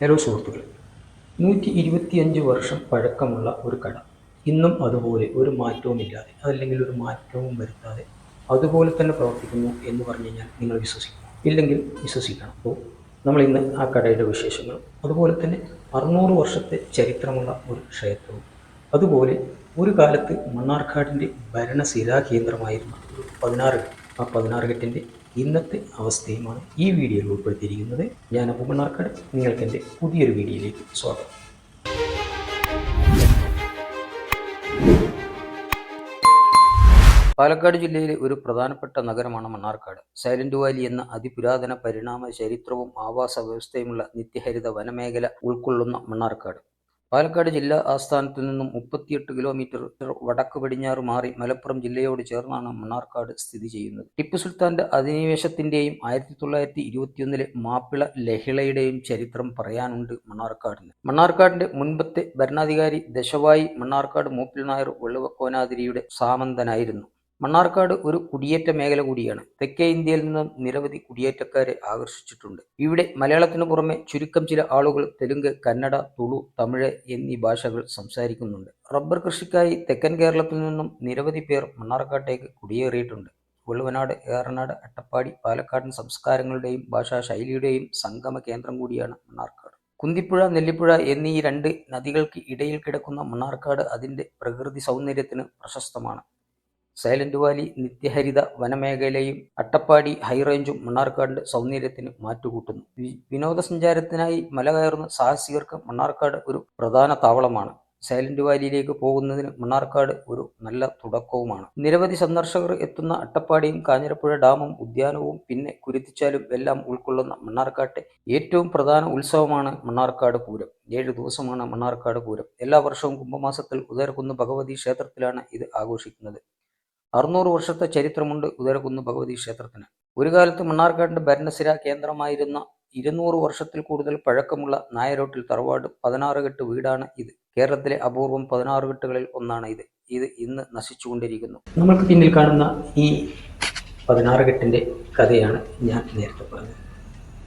Hello സുഹൃത്തുക്കളെ. നൂറ്റി ഇരുപത്തിയഞ്ച് വർഷം പഴക്കമുള്ള ഒരു കട. ഇന്നും അതുപോലെ ഒരു മാറ്റവുമില്ലാതെ അതല്ലെങ്കിൽ ഒരു മാറ്റവും വരുത്താതെ അതുപോലെ തന്നെ പ്രവർത്തിക്കുന്നു എന്ന് പറഞ്ഞു കഴിഞ്ഞാൽ നിങ്ങൾ വിശ്വസിക്കണം ഇല്ലെങ്കിൽ വിശ്വസിക്കണം. അപ്പോൾ നമ്മൾ ഇന്ന് ആ കടയുടെ വിശേഷങ്ങളും അതുപോലെ തന്നെ അറുന്നൂറ് വർഷത്തെ ചരിത്രമുള്ള ഒരു ക്ഷേത്രവും അതുപോലെ ഒരു കാലത്ത് മണ്ണാർക്കാടിന്റെ ഭരണശിലാ കേന്ദ്രമായിരുന്ന ഒരു പതിനാറ് ആ പതിനാറ് കെട്ടിന്റെ ഇന്നത്തെ അവസ്ഥയുമാണ് ഈ വീഡിയോയിൽ ഉൾപ്പെടുത്തിയിരിക്കുന്നത്. ഞാൻ അബു മണ്ണാർക്കാട് നിങ്ങൾക്ക് എന്റെ പുതിയൊരു വീഡിയോയിലേക്ക് സ്വാഗതം. പാലക്കാട് ജില്ലയിലെ ഒരു പ്രധാനപ്പെട്ട നഗരമാണ് മണ്ണാർക്കാട്. സൈലന്റ് വാലി എന്ന അതിപുരാതന പരിണാമ ചരിത്രവും ആവാസ വ്യവസ്ഥയുമുള്ള നിത്യഹരിത വനമേഖല ഉൾക്കൊള്ളുന്ന മണ്ണാർക്കാട്. പാലക്കാട് ജില്ലാ ആസ്ഥാനത്തു നിന്നും മുപ്പത്തിയെട്ട് കിലോമീറ്റർ വടക്ക് പടിഞ്ഞാറ് മാറി മലപ്പുറം ജില്ലയോട് ചേർന്നാണ് മണ്ണാർക്കാട് സ്ഥിതി ചെയ്യുന്നത്. ടിപ്പു സുൽത്താന്റെ അധിനിവേശത്തിന്റെയും ആയിരത്തി തൊള്ളായിരത്തി ഇരുപത്തിയൊന്നിലെ മാപ്പിള ലഹിളയുടെയും ചരിത്രം പറയാനുണ്ട് മണ്ണാർക്കാടിന്. മണ്ണാർക്കാടിന്റെ മുൻപത്തെ ഭരണാധികാരി ദശവായി മണ്ണാർക്കാട് മൂപ്പിൽ നായർ വെള്ളുവക്കോനാതിരിയുടെ സാമന്തനായിരുന്നു. മണ്ണാർക്കാട് ഒരു കുടിയേറ്റ മേഖല കൂടിയാണ്. തെക്കേ ഇന്ത്യയിൽ നിന്നും നിരവധി കുടിയേറ്റക്കാരെ ആകർഷിച്ചിട്ടുണ്ട്. ഇവിടെ മലയാളത്തിനു പുറമെ ചുരുക്കം ചില ആളുകൾ തെലുങ്ക് കന്നഡ തുളു തമിഴ് എന്നീ ഭാഷകൾ സംസാരിക്കുന്നുണ്ട്. റബ്ബർ കൃഷിക്കായി തെക്കൻ കേരളത്തിൽ നിന്നും നിരവധി പേർ മണ്ണാർക്കാട്ടേക്ക് കുടിയേറിയിട്ടുണ്ട്. വെള്ളുവനാട് ഏറനാട് അട്ടപ്പാടി പാലക്കാടൻ സംസ്കാരങ്ങളുടെയും ഭാഷാ ശൈലിയുടെയും സംഗമ കേന്ദ്രം കൂടിയാണ് മണ്ണാർക്കാട്. കുന്തിപ്പുഴ നെല്ലിപ്പുഴ എന്നീ രണ്ട് നദികൾക്ക് ഇടയിൽ കിടക്കുന്ന മണ്ണാർക്കാട് അതിന്റെ പ്രകൃതി സൗന്ദര്യത്തിന് പ്രശസ്തമാണ്. സൈലന്റ് വാലി നിത്യഹരിത വനമേഖലയും അട്ടപ്പാടി ഹൈറേഞ്ചും മണ്ണാർക്കാടിന്റെ സൗന്ദര്യത്തിന് മാറ്റുകൂട്ടുന്നു. വിനോദസഞ്ചാരത്തിനായി മല കയറുന്ന സാഹസികർക്ക് മണ്ണാർക്കാട് ഒരു പ്രധാന താവളമാണ്. സൈലന്റ് വാലിയിലേക്ക് പോകുന്നതിന് മണ്ണാർക്കാട് ഒരു നല്ല തുടക്കവുമാണ്. നിരവധി സന്ദർശകർ എത്തുന്ന അട്ടപ്പാടിയും കാഞ്ഞിരപ്പുഴ ഡാമും ഉദ്യാനവും പിന്നെ കുരുത്തിച്ചാലും എല്ലാം ഉൾക്കൊള്ളുന്ന മണ്ണാർക്കാട്ടെ ഏറ്റവും പ്രധാന ഉത്സവമാണ് മണ്ണാർക്കാട് പൂരം. ഏഴ് ദിവസമാണ് മണ്ണാർക്കാട് പൂരം. എല്ലാ വർഷവും കുംഭമാസത്തിൽ ഉദയർകുന്ന് ഭഗവതി ക്ഷേത്രത്തിലാണ് ഇത് ആഘോഷിക്കുന്നത്. അറുന്നൂറ് വർഷത്തെ ചരിത്രമുണ്ട് ഉദരകുന്ന് ഭഗവതി ക്ഷേത്രത്തിന്. ഒരു കാലത്ത് മണ്ണാർക്കാടിന്റെ ഭരണസിര കേന്ദ്രമായിരുന്ന ഇരുന്നൂറ് വർഷത്തിൽ കൂടുതൽ പഴക്കമുള്ള നായരോട്ടിൽ തറവാട് പതിനാറ് കെട്ട് വീടാണ് ഇത്. കേരളത്തിലെ അപൂർവം പതിനാറ് കെട്ടുകളിൽ ഒന്നാണ് ഇത്. ഇത് ഇന്ന് നശിച്ചുകൊണ്ടിരിക്കുന്നു. നമ്മൾക്ക് പിന്നിൽ കാണുന്ന ഈ പതിനാറ് കെട്ടിന്റെ കഥയാണ് ഞാൻ നേരത്തെ പറഞ്ഞത്.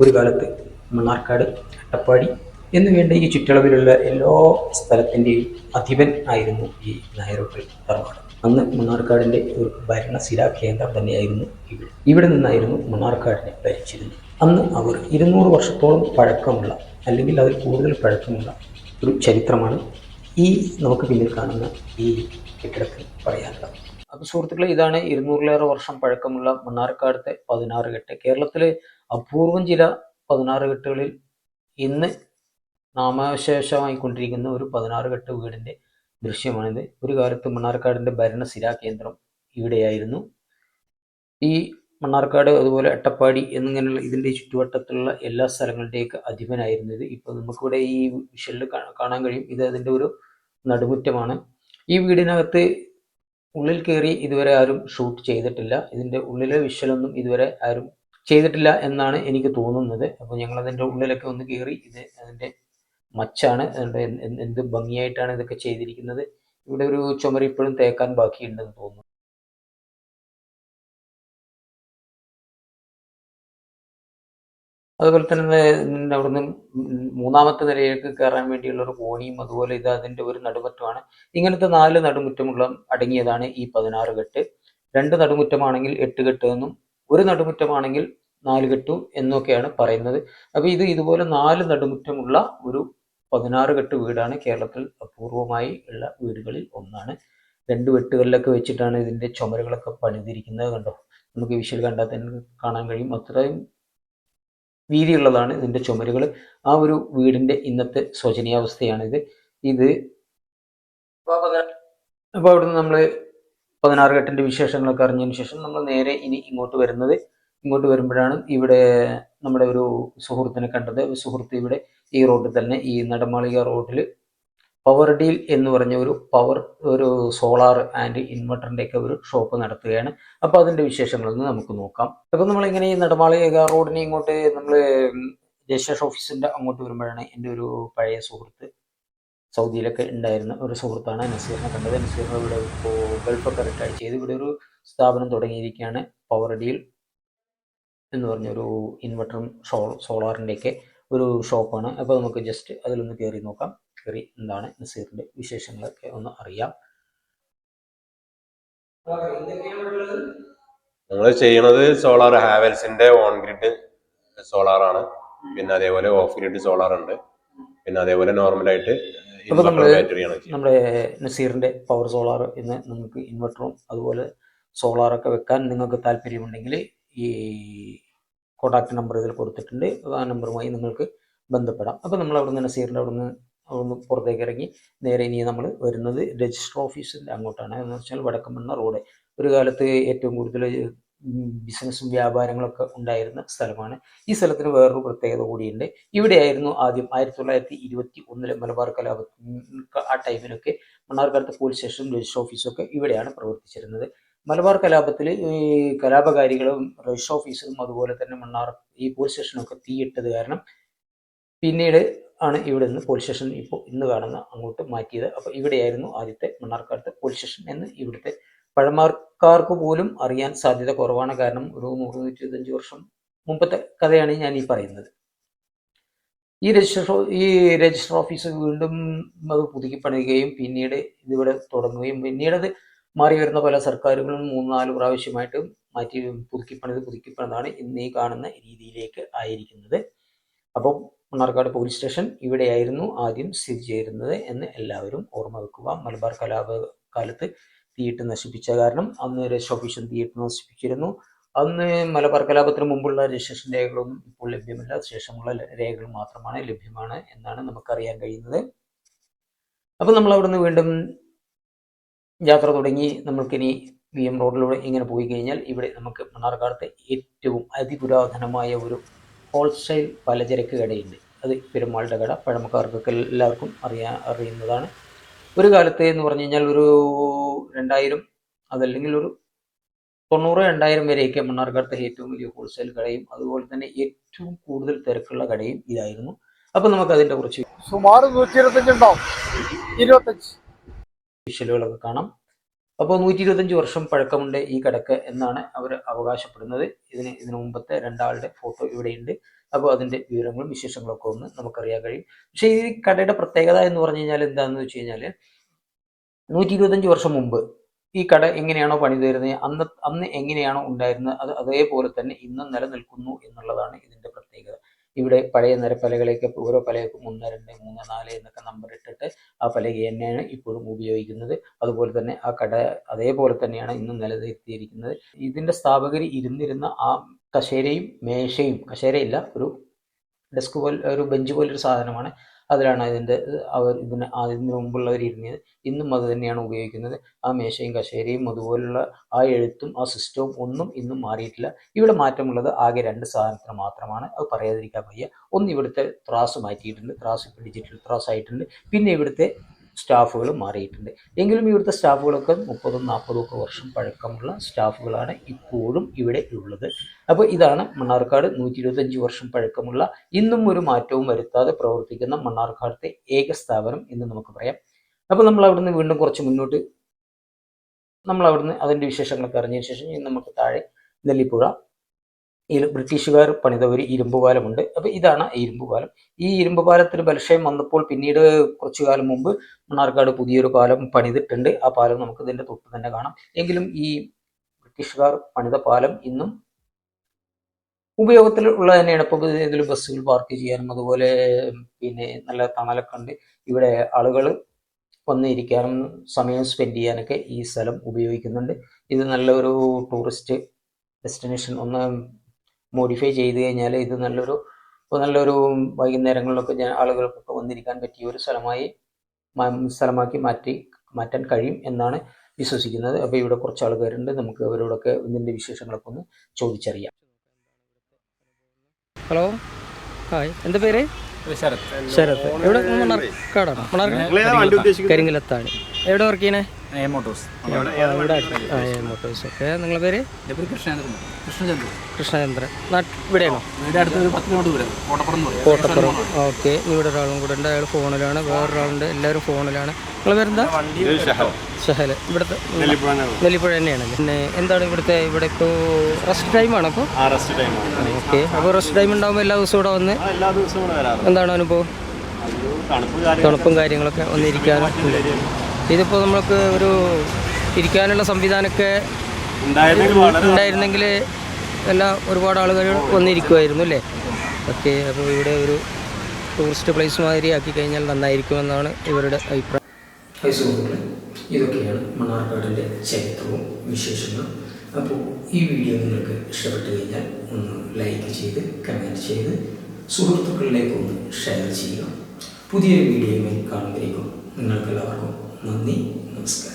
ഒരു കാലത്ത് മണ്ണാർക്കാട് അട്ടപ്പാടി എന്ന് വേണ്ട ഈ ചുറ്റളവിലുള്ള എല്ലാ സ്ഥലത്തിന്റെയും അധിപൻ ആയിരുന്നു ഈ നായരോട്ടിൽ തറവാട്. അന്ന് മണ്ണാർക്കാടിന്റെ ഒരു ഭരണശിലാ കേന്ദ്രം തന്നെയായിരുന്നു ഇവിടെ. ഇവിടെ നിന്നായിരുന്നു മണ്ണാർക്കാടിനെ ഭരിച്ചിരുന്നത്. അന്ന് അവർ ഇരുന്നൂറ് വർഷത്തോളം പഴക്കമുള്ള അല്ലെങ്കിൽ അതിൽ കൂടുതൽ പഴക്കമുള്ള ഒരു ചരിത്രമാണ് ഈ നമുക്ക് പിന്നിൽ കാണുന്ന ഈ കെട്ടിടത്തിൽ പറയാനുള്ളത്. അപ്പോൾ സുഹൃത്തുക്കളെ ഇതാണ് ഇരുന്നൂറിലേറെ വർഷം പഴക്കമുള്ള മണ്ണാർക്കാടത്തെ പതിനാറ് കെട്ട്. കേരളത്തിലെ അപൂർവം ചില പതിനാറ് കെട്ടുകളിൽ ഇന്ന് നാമാവശേഷമായിക്കൊണ്ടിരിക്കുന്ന ഒരു പതിനാറ് കെട്ട് വീടിന്റെ ദൃശ്യമാണിത്. ഒരു കാലത്ത് മണ്ണാർക്കാടിന്റെ ഭരണശിലാ കേന്ദ്രം ഇവിടെയായിരുന്നു. ഈ മണ്ണാർക്കാട് അതുപോലെ അട്ടപ്പാടി എന്നിങ്ങനെയുള്ള ഇതിന്റെ ചുറ്റുവട്ടത്തുള്ള എല്ലാ സ്ഥലങ്ങളുടെയൊക്കെ അധിപനായിരുന്നു ഇത്. ഇപ്പോൾ നമുക്കിവിടെ ഈ വിഷലിൽ കാണാൻ കഴിയും. ഇത് അതിന്റെ ഒരു നടുമുറ്റമാണ്. ഈ വീടിനകത്ത് ഉള്ളിൽ കയറി ഇതുവരെ ആരും ഷൂട്ട് ചെയ്തിട്ടില്ല. ഇതിന്റെ ഉള്ളിലെ വിഷ്വലൊന്നും ഇതുവരെ ആരും ചെയ്തിട്ടില്ല എന്നാണ് എനിക്ക് തോന്നുന്നത്. അപ്പോൾ ഞങ്ങൾ അതിന്റെ ഉള്ളിലൊക്കെ ഒന്ന് കയറി ഇത് അതിന്റെ മച്ചാണ്. എന്ത് ഭംഗിയായിട്ടാണ് ഇതൊക്കെ ചെയ്തിരിക്കുന്നത്. ഇവിടെ ഒരു ചുമര് ഇപ്പോഴും തേക്കാൻ ബാക്കിയുണ്ടെന്ന് തോന്നുന്നു. അതുപോലെ തന്നെ അവിടുന്ന് മൂന്നാമത്തെ നിലയിലേക്ക് കയറാൻ വേണ്ടിയുള്ള ഒരു കോണിയും അതുപോലെ ഇത് അതിന്റെ ഒരു നടുമുറ്റമാണ്. ഇങ്ങനത്തെ നാല് നടുമുറ്റമുള്ള അടങ്ങിയതാണ് ഈ പതിനാറ് കെട്ട്. രണ്ട് നടുമുറ്റമാണെങ്കിൽ എട്ട് കെട്ട് എന്നും ഒരു നടുമുറ്റമാണെങ്കിൽ നാല് കെട്ടു എന്നൊക്കെയാണ് പറയുന്നത്. അപ്പൊ ഇത് ഇതുപോലെ നാല് നടുമുറ്റമുള്ള ഒരു പതിനാറ് കെട്ട് വീടാണ് കേരളത്തിൽ അപൂർവമായി ഉള്ള വീടുകളിൽ ഒന്നാണ്. രണ്ട് വെട്ടുകളിലൊക്കെ വെച്ചിട്ടാണ് ഇതിന്റെ ചുമരുകളൊക്കെ പണിതിരിക്കുന്നത് കണ്ടോ? നമുക്ക് വിഷ്വൽ കണ്ടാൽ തന്നെ കാണാൻ കഴിയും. അത്രയും വീതിയുള്ളതാണ് ഇതിന്റെ ചുമരുകൾ. ആ ഒരു വീടിന്റെ ഇന്നത്തെ ശോചനീയാവസ്ഥയാണിത് ഇത് അപ്പോൾ അവിടുന്ന് നമ്മൾ പതിനാറ് കെട്ടിന്റെ വിശേഷങ്ങളൊക്കെ അറിഞ്ഞതിന് ശേഷം നമ്മൾ നേരെ ഇനി ഇങ്ങോട്ട് വരുന്നത്. ഇങ്ങോട്ട് വരുമ്പോഴാണ് ഇവിടെ നമ്മുടെ ഒരു സുഹൃത്തിനെ കണ്ടത്. സുഹൃത്ത് ഇവിടെ ഈ റോഡിൽ തന്നെ ഈ നടമാളിക റോഡിൽ പവർ ഡീൽ എന്ന് പറഞ്ഞ ഒരു പവർ ഒരു സോളാർ ആൻഡ് ഇൻവെർട്ടറിന്റെ ഒക്കെ ഒരു ഷോപ്പ് നടത്തുകയാണ്. അപ്പോൾ അതിന്റെ വിശേഷങ്ങളൊന്ന് നമുക്ക് നോക്കാം. അപ്പോൾ നമ്മൾ ഇങ്ങനെ ഈ നടമാളിക റോഡിനെ ഇങ്ങോട്ട് നമ്മൾ രജിസ്ട്രേഷൻ ഓഫീസിന്റെ അങ്ങോട്ട് വരുമ്പോഴാണ് എന്റെ ഒരു പഴയ സുഹൃത്ത് സൗദിയിലൊക്കെ ഉണ്ടായിരുന്ന ഒരു സുഹൃത്താണ് നസീറിനെ കണ്ടത്. നസീറിനെ ഇവിടെ ഇപ്പോൾ ഗൾഫൊക്കെ റിട്ടയർ ചെയ്ത് ഇവിടെ ഒരു സ്ഥാപനം തുടങ്ങിയിരിക്കുകയാണ് പവർ ഡീൽ എന്ന് പറഞ്ഞൊരു ഇൻവെർട്ടറും സോ സോളാറിന്റെയൊക്കെ ഒരു ഷോപ്പാണ് അപ്പോൾ നമുക്ക് ജസ്റ്റ് അതിലൊന്ന് കയറി നോക്കാം. കയറി എന്താണ്? നസീറിന്റെ വിശേഷങ്ങളൊക്കെ ഒന്ന് അറിയാം. നമ്മൾ ചെയ്യണത് സോളാർ ഹാവൽസിന്റെ ഓൺ ഗ്രിഡ് സോളാർ ആണ്. പിന്നെ അതേപോലെ ഓഫ് ഗ്രിഡ് സോളാർ ഉണ്ട്. പിന്നെ അതേപോലെ നോർമലായിട്ട് ബാറ്ററിയാണ് ചെയ്യുന്നത്. നമ്മുടെ നസീറിന്റെ പവർ സോളാർ എന്ന് നിങ്ങൾക്ക് ഇൻവെർട്ടറും അതുപോലെ സോളാറൊക്കെ വെക്കാൻ നിങ്ങൾക്ക് താല്പര്യമുണ്ടെങ്കിൽ ഈ കോൺടാക്ട് നമ്പർ ഇതിൽ കൊടുത്തിട്ടുണ്ട്. ആ നമ്പറുമായി നിങ്ങൾക്ക് ബന്ധപ്പെടാം. അപ്പോൾ നമ്മൾ അവിടെ നിന്ന് നസീറിന്റെ അവിടെ അവിടുന്ന് പുറത്തേക്ക് ഇറങ്ങി നേരെ ഇനി നമ്മൾ വരുന്നത് രജിസ്റ്റർ ഓഫീസിന്റെ അങ്ങോട്ടാണ്. എന്ന് വെച്ചാൽ വടക്കമണ്ണ റോഡ് ഒരു കാലത്ത് ഏറ്റവും കൂടുതൽ ബിസിനസ്സും വ്യാപാരങ്ങളൊക്കെ ഉണ്ടായിരുന്ന സ്ഥലമാണ്. ഈ സ്ഥലത്തിന് വേറൊരു പ്രത്യേകത കൂടിയുണ്ട്. ഇവിടെയായിരുന്നു ആദ്യം ആയിരത്തി തൊള്ളായിരത്തി ഇരുപത്തി ഒന്നിലെ മലബാർ കലാപ ആ ടൈമിലൊക്കെ മണ്ണാർക്കാലത്തെ പോലീസ് സ്റ്റേഷനും രജിസ്റ്റർ ഓഫീസും ഒക്കെ ഇവിടെയാണ് പ്രവർത്തിച്ചിരുന്നത്. മലബാർ കലാപത്തിൽ ഈ കലാപകാരികളും രജിസ്റ്റർ ഓഫീസറും അതുപോലെ തന്നെ മണ്ണാർ ഈ പോലീസ് സ്റ്റേഷനൊക്കെ തീയിട്ടത് കാരണം പിന്നീട് ആണ് ഇവിടെ നിന്ന് പോലീസ് സ്റ്റേഷൻ ഇപ്പോൾ ഇന്ന് കാണുന്ന അങ്ങോട്ട് മാറ്റിയത്. അപ്പോൾ ഇവിടെയായിരുന്നു ആദ്യത്തെ മണ്ണാർക്കാലത്തെ പോലീസ് സ്റ്റേഷൻ എന്ന് ഇവിടുത്തെ പഴമക്കാർക്ക് പോലും അറിയാൻ സാധ്യത കുറവാണ്. കാരണം ഒരു നൂറ് നൂറ്റി ഇരുപത്തഞ്ച് വർഷം മുമ്പത്തെ കഥയാണ് ഞാൻ ഈ പറയുന്നത്. ഈ രജിസ്റ്റർ ഈ രജിസ്റ്റർ ഓഫീസ് വീണ്ടും അത് പുതുക്കി പണിയുകയും പിന്നീട് ഇതിവിടെ തുടങ്ങുകയും പിന്നീട് അത് മാറി വരുന്ന പല സർക്കാരുകളും മൂന്ന് നാല് പ്രാവശ്യമായിട്ട് മാറ്റി പുതുക്കിപ്പണിത് പുതുക്കിപ്പണിതാണ് പുതുക്കി പണിതാണ് ഇന്ന് ഈ കാണുന്ന രീതിയിലേക്ക് ആയിരിക്കുന്നത്. അപ്പം മണ്ണാർക്കാട് പോലീസ് സ്റ്റേഷൻ ഇവിടെയായിരുന്നു ആദ്യം സ്ഥിതി ചെയ്തിരുന്നത് എന്ന് എല്ലാവരും ഓർമ്മ വെക്കുക. മലബാർ കലാപ കാലത്ത് തീയിട്ട് നശിപ്പിച്ച കാരണം അന്ന് ഓഫീസും തീയിട്ട് നശിപ്പിച്ചിരുന്നു. അന്ന് മലബാർ കലാപത്തിന് മുമ്പുള്ള രജിസ്ട്രേഷൻ രേഖകളൊന്നും ഇപ്പോൾ ലഭ്യമല്ല. ശേഷമുള്ള രേഖകൾ മാത്രമാണ് ലഭ്യമാണ് എന്നാണ് നമുക്കറിയാൻ കഴിയുന്നത്. അപ്പോൾ നമ്മൾ അവിടുന്ന് വീണ്ടും യാത്ര തുടങ്ങി നമുക്കിനി വി എം റോഡിലൂടെ ഇങ്ങനെ പോയി കഴിഞ്ഞാൽ ഇവിടെ നമുക്ക് മണ്ണാർക്കാടത്തെ ഏറ്റവും അതിപുരാതനമായ ഒരു ഹോൾസെയിൽ പലചരക്ക് കടയുണ്ട്. അത് പെരുമാളുടെ കട. പഴമക്കാർക്കൊക്കെ എല്ലാവർക്കും അറിയാ അറിയുന്നതാണ്. ഒരു കാലത്ത് എന്ന് പറഞ്ഞു കഴിഞ്ഞാൽ ഒരു രണ്ടായിരം അതല്ലെങ്കിൽ ഒരു തൊണ്ണൂറ് രണ്ടായിരം വരെയൊക്കെ മണ്ണാർക്കാടത്തെ ഏറ്റവും വലിയ ഹോൾസെയിൽ കടയും അതുപോലെ തന്നെ ഏറ്റവും കൂടുതൽ തിരക്കുള്ള കടയും ഇതായിരുന്നു. അപ്പം നമുക്ക് അതിന്റെ കുറച്ച് സുമാർ നൂറ്റി ഇരുപത്തഞ്ച് ഉണ്ടാവും. ഇരുപത്തഞ്ച് വിഷ്വലുകളൊക്കെ കാണാം. അപ്പോൾ നൂറ്റി ഇരുപത്തഞ്ച് വർഷം പഴക്കമുണ്ട് ഈ കടക്ക് എന്നാണ് അവർ അവകാശപ്പെടുന്നത്. ഇതിന് ഇതിനു മുമ്പത്തെ രണ്ടാളുടെ ഫോട്ടോ ഇവിടെയുണ്ട്. അപ്പോൾ അതിന്റെ വിവരങ്ങളും വിശേഷങ്ങളൊക്കെ ഒന്ന് നമുക്കറിയാൻ കഴിയും. പക്ഷേ ഈ കടയുടെ പ്രത്യേകത എന്ന് പറഞ്ഞു കഴിഞ്ഞാൽ എന്താണെന്ന് വെച്ച് കഴിഞ്ഞാൽ നൂറ്റി ഇരുപത്തഞ്ച് വർഷം മുമ്പ് ഈ കട എങ്ങനെയാണോ പണിതീരുന്നത് അന്ന് അന്ന് എങ്ങനെയാണോ ഉണ്ടായിരുന്നത് അത് അതേപോലെ തന്നെ ഇന്നും നിലനിൽക്കുന്നു എന്നുള്ളതാണ് ഇതിന്റെ ഇവിടെ പഴയ നിരപ്പലകളെയൊക്കെ ഓരോ പലകൾക്കും ഒന്ന് രണ്ട് മൂന്ന് നാല് എന്നൊക്കെ നമ്പർ ഇട്ടിട്ട് ആ പലക തന്നെയാണ് ഇപ്പോഴും ഉപയോഗിക്കുന്നത്. അതുപോലെ തന്നെ ആ കട അതേപോലെ തന്നെയാണ് ഇന്നും നിലനിർത്തിയിരിക്കുന്നത്. ഇതിന്റെ സ്ഥാപകർ ഇരുന്നിരുന്ന ആ കശേരയും മേശയും കശേരയില്ല ഒരു ഡെസ്ക് പോലെ ഒരു ബെഞ്ച് പോലൊരു സാധനമാണ് അതിലാണ് അതിന്റെ അവർ ഇതിന് അതിന് മുമ്പുള്ളവർ ഇരുന്നത്. ഇന്നും അത് തന്നെയാണ് ഉപയോഗിക്കുന്നത്. ആ മേശയും കശേരിയും അതുപോലുള്ള ആ എഴുത്തും ആ സിസ്റ്റവും ഒന്നും ഇന്നും മാറിയിട്ടില്ല. ഇവിടെ മാറ്റമുള്ളത് ആകെ രണ്ട് സാധനത്തിന് മാത്രമാണ്. അത് പറയാതിരിക്കാൻ വയ്യ. ഒന്ന് ഇവിടുത്തെ ത്രാസ് മാറ്റിയിട്ടുണ്ട്. ത്രാസ് ഡിജിറ്റൽ ത്രാസ് ആയിട്ടുണ്ട് പിന്നെ ഇവിടുത്തെ സ്റ്റാഫുകൾ മാറിയിട്ടുണ്ട്. എങ്കിലും ഇവിടുത്തെ സ്റ്റാഫുകളൊക്കെ മുപ്പതും നാൽപ്പതും ഒക്കെ വർഷം പഴക്കമുള്ള സ്റ്റാഫുകളാണ് ഇപ്പോഴും ഇവിടെ ഉള്ളത്. അപ്പോൾ ഇതാണ് മണ്ണാർക്കാട് നൂറ്റി ഇരുപത്തഞ്ച് വർഷം പഴക്കമുള്ള ഇന്നും ഒരു മാറ്റവും വരുത്താതെ പ്രവർത്തിക്കുന്ന മണ്ണാർക്കാടത്തെ ഏക സ്ഥാപനം എന്ന് നമുക്ക് പറയാം. അപ്പോൾ നമ്മൾ അവിടുന്ന് വീണ്ടും കുറച്ച് മുന്നോട്ട് നമ്മൾ അവിടുന്ന് അതിന്റെ വിശേഷങ്ങളൊക്കെ അറിഞ്ഞതിന് ശേഷം നമുക്ക് താഴെ നെല്ലിപ്പുഴ ഈ ബ്രിട്ടീഷുകാർ പണിത ഒരു ഇരുമ്പ് പാലമുണ്ട്. അപ്പോൾ ഇതാണ് ഇരുമ്പ് പാലം. ഈ ഇരുമ്പ് പാലത്തിന് ബലക്ഷയം വന്നപ്പോൾ പിന്നീട് കുറച്ചു കാലം മുമ്പ് മണ്ണാർക്കാട് പുതിയൊരു പാലം പണിതിട്ടുണ്ട്. ആ പാലം നമുക്ക് ഇതിന്റെ തൊട്ട് തന്നെ കാണാം. എങ്കിലും ഈ ബ്രിട്ടീഷുകാർ പണിത പാലം ഇന്നും ഉപയോഗത്തിൽ തന്നെയാണ്. ഇപ്പോൾ ഇതിൽ ബസ്സുകൾ പാർക്ക് ചെയ്യാനും അതുപോലെ പിന്നെ നല്ല തണലൊക്കെ ഇവിടെ ആളുകൾ വന്നിരിക്കാനും സമയം സ്പെൻഡ് ചെയ്യാനൊക്കെ ഈ സ്ഥലം ഉപയോഗിക്കുന്നുണ്ട്. ഇത് നല്ലൊരു ടൂറിസ്റ്റ് ഡെസ്റ്റിനേഷൻ ഒന്ന് മോഡിഫൈ ചെയ്ത് കഴിഞ്ഞാൽ ഇത് നല്ലൊരു നല്ലൊരു വൈകുന്നേരങ്ങളിലൊക്കെ ഞാൻ ആളുകൾക്കൊക്കെ വന്നിരിക്കാൻ പറ്റിയ ഒരു സ്ഥലമായി സ്ഥലമാക്കി മാറ്റി മാറ്റാൻ കഴിയും എന്നാണ് വിശ്വസിക്കുന്നത്. അപ്പോൾ ഇവിടെ കുറച്ച് ആൾക്കാരുണ്ട് നമുക്ക് അവരോടൊക്കെ ഇതിന്റെ വിശേഷങ്ങളൊക്കെ ഒന്ന് ചോദിച്ചറിയാം. ഹലോ. ഹായ്. എന്താ പേര്? ശരത്. ശരത്. എവിടെ? മണർക്കാടാണ് മണർക്കാട് കരിങ്കലത്താണ്. എവിടെ വർക്ക് ചെയ്യണേ? മോട്ടോഴ്സ്. ഓക്കെ നിങ്ങളുടെ പേര്? കൃഷ്ണചന്ദ്രൻ. കൃഷ്ണചന്ദ്രൻ. ഇവിടെയാണോ? കോട്ടപ്പുറം ഓക്കെ. ഇവിടെ ഒരാളും കൂടെ ഉണ്ട്. അയാൾ ഫോണിലാണ്. വേറൊരാളുണ്ട്. എല്ലാവരും ഫോണിലാണ്. നിങ്ങളുടെ പേരെന്താ? ഷഹൽ ഇവിടുത്തെ നെല്ലിപ്പുഴ തന്നെയാണ് പിന്നെ എന്താണ് ഇവിടുത്തെ ഇവിടെ ഇപ്പോ റെസ്റ്റ് ടൈമാണ് അപ്പോൾ റെസ്റ്റ് ടൈമാണ് ഓക്കെ. അപ്പോൾ റെസ്റ്റ് ടൈം ഉണ്ടാകുമ്പോൾ എല്ലാ ദിവസവും ഇവിടെ വന്ന് എന്താണ് അനുഭവം? തണുപ്പും കാര്യങ്ങളൊക്കെ. വന്നിരിക്കാനും ഇതിപ്പോൾ നമ്മൾക്ക് ഒരു ഇരിക്കാനുള്ള സംവിധാനമൊക്കെ ഉണ്ടായിരുന്നെങ്കിൽ എല്ലാം ഒരുപാട് ആളുകൾ വന്നിരിക്കുമായിരുന്നു അല്ലേ? ഓക്കെ അപ്പോൾ ഇവിടെ ഒരു ടൂറിസ്റ്റ് പ്ലേസ് മാതിരി ആക്കി കഴിഞ്ഞാൽ നന്നായിരിക്കുമെന്നാണ് ഇവരുടെ അഭിപ്രായം. ഇതൊക്കെയാണ് മണ്ണാർക്കാടിന്റെ ചരിത്രവും വിശേഷങ്ങളും. അപ്പോൾ ഈ വീഡിയോ നിങ്ങൾക്ക് ഇഷ്ടപ്പെട്ട് കഴിഞ്ഞാൽ ഒന്ന് ലൈക്ക് ചെയ്ത് കമന്റ് ചെയ്ത് സുഹൃത്തുക്കളിലേക്ക് ഒന്ന് ഷെയർ ചെയ്യുക. പുതിയൊരു വീഡിയോയുമായി കാണുമ്പോഴേക്കും നിങ്ങൾക്കെല്ലാവർക്കും നന്ദി നമസ്കാരം.